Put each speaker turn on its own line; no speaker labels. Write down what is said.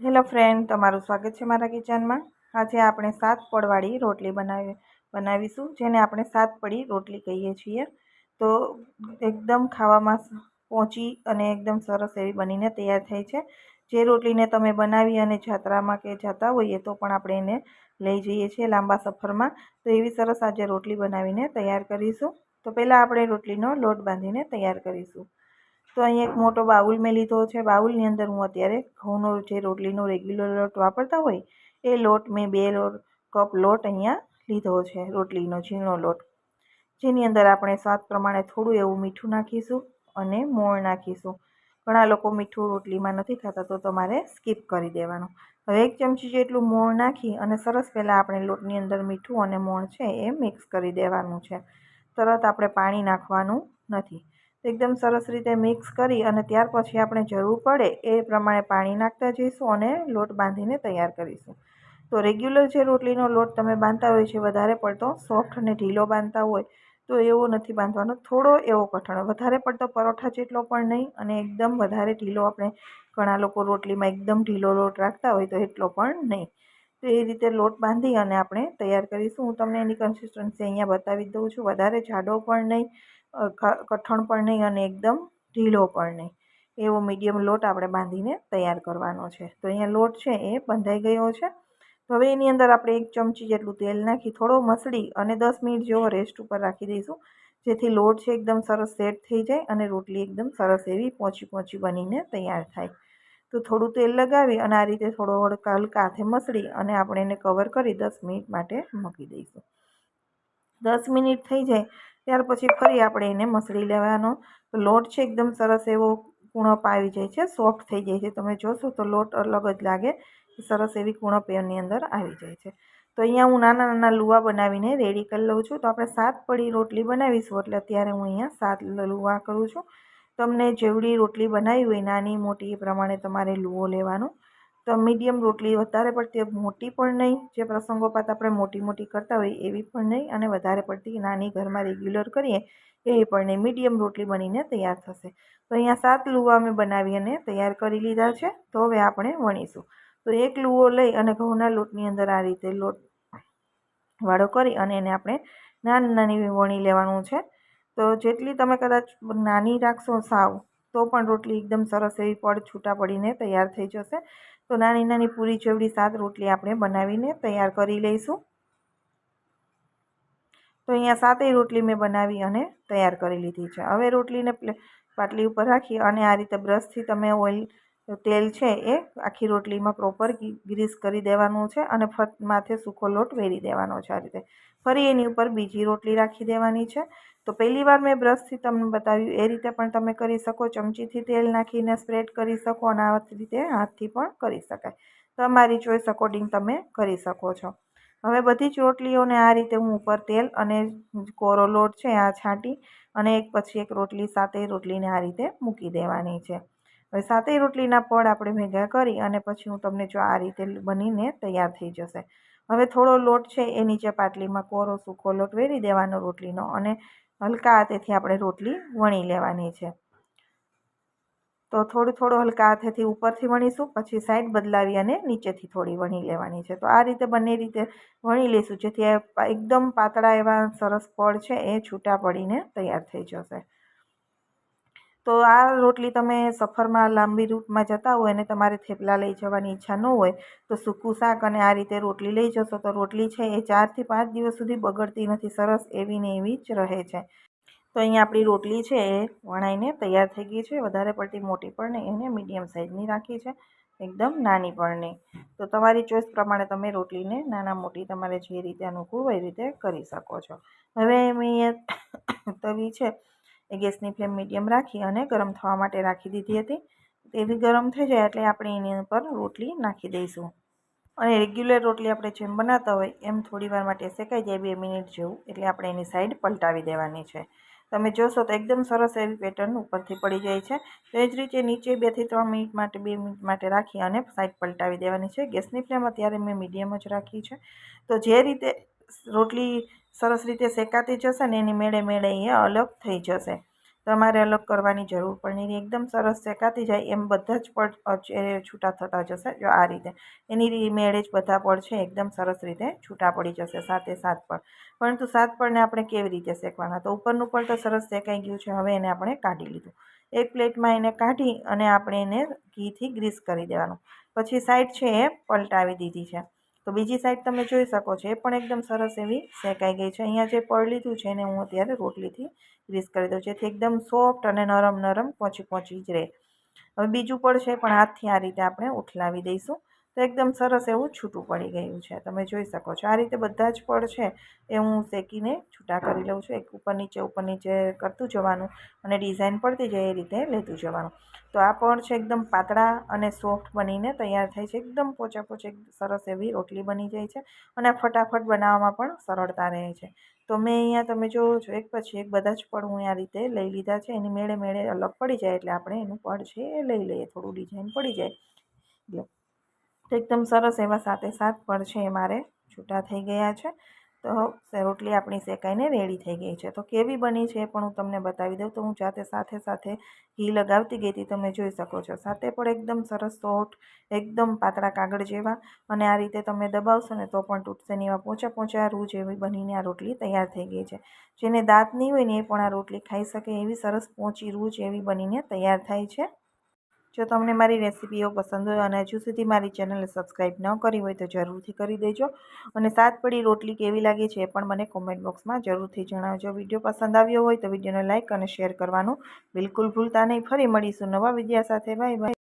Hello friend, તમારું સ્વાગત છે મારા કિચનમાં. આજે આપણે સાત પડવાળી રોટલી બનાવી, બનાવીશું, જેને આપણે સાત પડી રોટલી કહીએ છીએ. તો એકદમ ખાવામાં પહોંચી અને એકદમ સરસ એવી બનીને તૈયાર થઈ છે. જે રોટલીને તમે બનાવી અને જાત્રામાં કે જતા હોઈએ તો પણ આપણે એને લઈ જઈએ છીએ લાંબા સફરમાં. તો એવી સરસ આજે રોટલી બનાવીને તૈયાર કરીશું. તો પહેલાં આપણે રોટલીનો લોટ બાંધીને તૈયાર કરીશું. તો અહીં એક મોટો બાઉલ મેં લીધો છે. બાઉલની અંદર હું અત્યારે ઘઉંનો જે રોટલીનો રેગ્યુલર લોટ વાપરતા હોય, એ લોટ મેં બે કપ લોટ અહીંયા લીધો છે, રોટલીનો ઝીણો લોટ. જેની અંદર આપણે સ્વાદ પ્રમાણે થોડું એવું મીઠું નાખીશું અને મોણ નાખીશું. ઘણા લોકો મીઠું રોટલીમાં નથી ખાતા, તો તમારે સ્કીપ કરી દેવાનું. હવે એક ચમચી જેટલું મોણ નાખી અને સરસ પહેલાં આપણે લોટની અંદર મીઠું અને મોણ છે એ મિક્સ કરી દેવાનું છે. તરત આપણે પાણી નાખવાનું નથી. એકદમ સરસ રીતે મિક્સ કરી અને ત્યાર પછી આપણે જરૂર પડે એ પ્રમાણે પાણી નાખતા જઈશું અને લોટ બાંધીને તૈયાર કરીશું. તો રેગ્યુલર જે રોટલીનો લોટ તમે બાંધતા હોય છે, વધારે પડતો સોફ્ટ અને ઢીલો બાંધતા હોય, તો એવો નથી બાંધવાનો. થોડો એવો કઠણ. વધારે પડતો પરોઠા જેટલો પણ નહીં અને એકદમ વધારે ઢીલો આપણે ઘણા લોકો રોટલીમાં એકદમ ઢીલો લોટ રાખતા હોય તો એટલો પણ નહીં. તો એ રીતે લોટ બાંધી અને આપણે તૈયાર કરીશું. હું તમને એની કન્સિસ્ટન્સી અહીંયા બતાવી દઉં છું. વધારે જાડો પણ નહીં. કઠણ પણ નહીં અને એકદમ ઢીલો પણ નહીં. એવો મીડિયમ લોટ આપણે બાંધીને તૈયાર કરવાનો છે. તો અહીંયા લોટ છે એ બંધાઈ ગયો છે. તો હવે એની અંદર આપણે એક ચમચી જેટલું તેલ નાખી, થોડો મસળી અને દસ મિનિટ જેવો રેસ્ટ ઉપર રાખી દઈશું. જેથી લોટ છે એકદમ સરસ સેટ થઈ જાય અને રોટલી એકદમ સરસ એવી પોચી પોચી બનીને તૈયાર થાય. તો થોડું તેલ લગાવી અને આ રીતે થોડો હળકા હલકા હાથે મસળી અને આપણે એને કવર કરી દસ મિનિટ માટે મૂકી દઈશું. દસ મિનિટ થઈ જાય ત્યાર પછી ફરી આપણે એને મસળી લેવાનો. લોટ છે એકદમ સરસ એવો કૂણપ આવી જાય છે, સોફ્ટ થઈ જાય છે. તમે જોશો તો લોટ અલગ જ લાગે, સરસ એવી કૂણપ એની અંદર આવી જાય છે. તો અહીંયા હું નાના નાના લુવા બનાવીને રેડી કરી લઉં છું. તો આપણે સાત પડી રોટલી બનાવીશું, એટલે અત્યારે હું અહીંયા સાત લુવા કરું છું. તમને જેવડી રોટલી બનાવી હોય, નાની મોટી એ પ્રમાણે તમારે લુવો લેવાનો. તો મીડિયમ રોટલી વધારે પડતી મોટી પણ નહીં. જે પ્રસંગોપાત આપણે મોટી મોટી કરતા હોઈએ, એવી પણ નહીં. અને વધારે પડતી નાની ઘરમાં રેગ્યુલર કરીએ, એ પણ નહીં. મીડિયમ રોટલી બનીને તૈયાર થશે. તો અહીંયા સાત લુવા અમે બનાવી અને તૈયાર કરી લીધા છે. તો હવે આપણે વણીશું. તો એક લુવો લઈ અને ઘઉંના લોટની અંદર આ રીતે લોટ વાળો કરી અને એને આપણે નાની નાની વણી લેવાનું છે. તો જેટલી તમે કદાચ નાની રાખશો સાવ તો પણ રોટલી એકદમ સરસ એવી પડ છૂટા પડીને તૈયાર થઈ જશે. તો નાની નાની પૂરી જેવડી સાત રોટલી આપણે બનાવીને તૈયાર કરી લઈશું. તો અહીંયા સાતેય રોટલી મેં બનાવી અને તૈયાર કરી લીધી છે. હવે રોટલીને પાટલી ઉપર રાખી અને આ રીતે બ્રશથી તમે ઓઇલ તેલ છે એ આખી રોટલીમાં પ્રોપર ગ્રીસ કરી દેવાનું છે અને ફટ માથે સૂકો લોટ વેરી દેવાનો છે આ રીતે. ફરી એની ઉપર બીજી રોટલી રાખી દેવાની છે. તો પહેલી વાર મેં બ્રશથી તમને બતાવ્યું એ રીતે પણ તમે કરી શકો, ચમચીથી તેલ નાખીને સ્પ્રેડ કરી શકો અને આ રીતે હાથથી પણ કરી શકાય. તમારી ચોઈસ અકોર્ડિંગ તમે કરી શકો છો. હવે બધી જ રોટલીઓને આ રીતે હું ઉપર તેલ અને કોરો લોટ છે આ છાંટી અને એક પછી એક રોટલી સાથે રોટલીને આ રીતે મૂકી દેવાની છે. હવે સાતેય રોટલીના પડ આપણે ભેગા કરી અને પછી હું તમને જો આ રીતે બનીને તૈયાર થઈ જશે. હવે થોડો લોટ છે એ નીચે પાટલીમાં કોરો સૂકો લોટ વેરી દેવાનો રોટલીનો અને હલકા હાથેથી આપણે રોટલી વણી લેવાની છે. તો થોડું થોડું હલકા હાથેથી ઉપરથી વણીશું, પછી સાઈડ બદલાવી અને નીચેથી થોડી વણી લેવાની છે. તો આ રીતે બંને રીતે વણી લઈશું, જેથી એકદમ પાતળા એવા સરસ પડ છે એ છૂટા પડીને તૈયાર થઈ જશે. તો આ રોટલી તમે સફરમાં લાંબી રૂટમાં જતા હોય અને તમારે થેપલા લઈ જવાની ઈચ્છા ન હોય, તો સૂકું શાક અને આ રીતે રોટલી લઈ જશો, તો રોટલી છે એ ચારથી પાંચ દિવસ સુધી બગડતી નથી, સરસ એવી ને એવી જ રહે છે. તો અહીંયા આપણી રોટલી છે એ વણાઈને તૈયાર થઈ ગઈ છે, વધારે પડતી મોટી પણ નહીં, એને મીડિયમ સાઇઝની રાખી છે, એકદમ નાની પણ નહીં. તો તમારી ચોઈસ પ્રમાણે તમે રોટલીને નાના મોટી તમારે જે રીતે અનુકૂળ હોય એ રીતે કરી શકો છો. હવે મેં તવી છે એ ગેસની ફ્લેમ મીડિયમ રાખી અને ગરમ થવા માટે રાખી દીધી હતી. એવી ગરમ થઈ જાય એટલે આપણે એની ઉપર રોટલી નાખી દઈશું. અને રેગ્યુલર રોટલી આપણે જેમ બનાવતા હોય એમ થોડી વાર માટે શેકાઈ જાય બે મિનિટ જેવું, એટલે આપણે એની સાઈડ પલટાવી દેવાની છે. તમે જોશો તો એકદમ સરસ એવી પેટર્ન ઉપરથી પડી જાય છે. તો એ જ રીતે નીચે બેથી ત્રણ મિનિટ માટે, બે મિનિટ માટે રાખી અને સાઈડ પલટાવી દેવાની છે. ગેસની ફ્લેમ અત્યારે મેં મીડિયમ જ રાખી છે. તો જે રીતે રોટલી સરસ રીતે શેકાતી જશે ને એની મેળે મેળે એ અલગ થઈ જશે. તમારે અલગ કરવાની જરૂર પડે એકદમ સરસ શેકાતી જાય એમ બધા જ પડ છૂટા થતા જશે જો આ રીતે. એની મેળે જ બધા પડ છે, એકદમ સરસ રીતે છૂટા પડી જશે સાથે સાત પડ. પરંતુ સાત પડને આપણે કેવી રીતે શેકવાના? તો ઉપરનું પડ તો સરસ શેકાઈ ગયું છે, હવે એને આપણે કાઢી લીધું. એક પ્લેટમાં એને કાઢી અને આપણે એને ઘીથી ગ્રીસ કરી દેવાનું. પછી સાઈડ છે એ પલટાવી દીધી છે. તો બીજી સાઈડ તમે જોઈ શકો છો, એ પણ એકદમ સરસ એવી શેકાઈ ગઈ છે. અહીંયા જે પડ લીધું છે એને હું અત્યારે રોટલીથી ગ્રીસ કરી દઉં જેથી એકદમ સોફ્ટ અને નરમ નરમ પહોંચી પહોંચી જ રહે. હવે બીજું પડ છે પણ હાથથી આ રીતે આપણે ઉઠલાવી દઈશું. તો એકદમ સરસ એવું છૂટું પડી ગયું છે. તમે જોઈ શકો છો. આ રીતે બધા જ પળ છે એ હું શેકીને છૂટા કરી લઉં છું. એક ઉપર નીચે ઉપર નીચે કરતું જવાનું અને ડિઝાઇન પડતી જાય એ રીતે લેતું જવાનું. તો આ પળ છે એકદમ પાતળા અને સોફ્ટ બનીને તૈયાર થાય છે. એકદમ પોચા પોચે સરસ એવી રોટલી બની જાય છે અને ફટાફટ બનાવવામાં પણ સરળતા રહે છે. તો મેં અહીંયા તમે જોવો છો એક પછી એક બધા જ પડ હું આ રીતે લઈ લીધા છે. એની મેળે મેળે અલગ પડી જાય એટલે આપણે એનું પડ છે એ લઈ લઈએ. થોડું ડિઝાઇન પડી જાય. એકદમ સરસ એવા સાથે સાત પણ છે એ મારે છૂટા થઈ ગયા છે. તો રોટલી આપણી શેકાઈને રેડી થઈ ગઈ છે. તો કેવી બની છે એ પણ હું તમને બતાવી દઉં. તો હું જાતે સાથે સાથે ઘી લગાવતી ગઈ હતી. તમે જોઈ શકો છો. સાથે પણ એકદમ સરસ સોફ્ટ એકદમ પાતળા કાગળ જેવા અને આ રીતે તમે દબાવશો ને તો પણ તૂટશે નહીં એવા પોચા પોચા રૂ જેવી બનીને આ રોટલી તૈયાર થઈ ગઈ છે. જેને દાંત નહીં હોય ને એ પણ આ રોટલી ખાઈ શકે એવી સરસ પોચી રૂ જેવી બનીને તૈયાર થાય છે. જો તમને મારી રેસીપીઓ પસંદ હોય અને હજુ સુધી મારી ચેનલને સબસ્ક્રાઈબ ન કરી હોય તો જરૂરથી કરી દેજો. અને સાત પડી રોટલી કેવી લાગી છે એ પણ મને કોમેન્ટ બોક્સમાં જરૂરથી જણાવજો. વીડિયો પસંદ આવ્યો હોય તો વિડીયોને લાઇક અને શેર કરવાનું બિલકુલ ભૂલતા નહીં. ફરી મળીશું નવા વિડીયા સાથે. Bye bye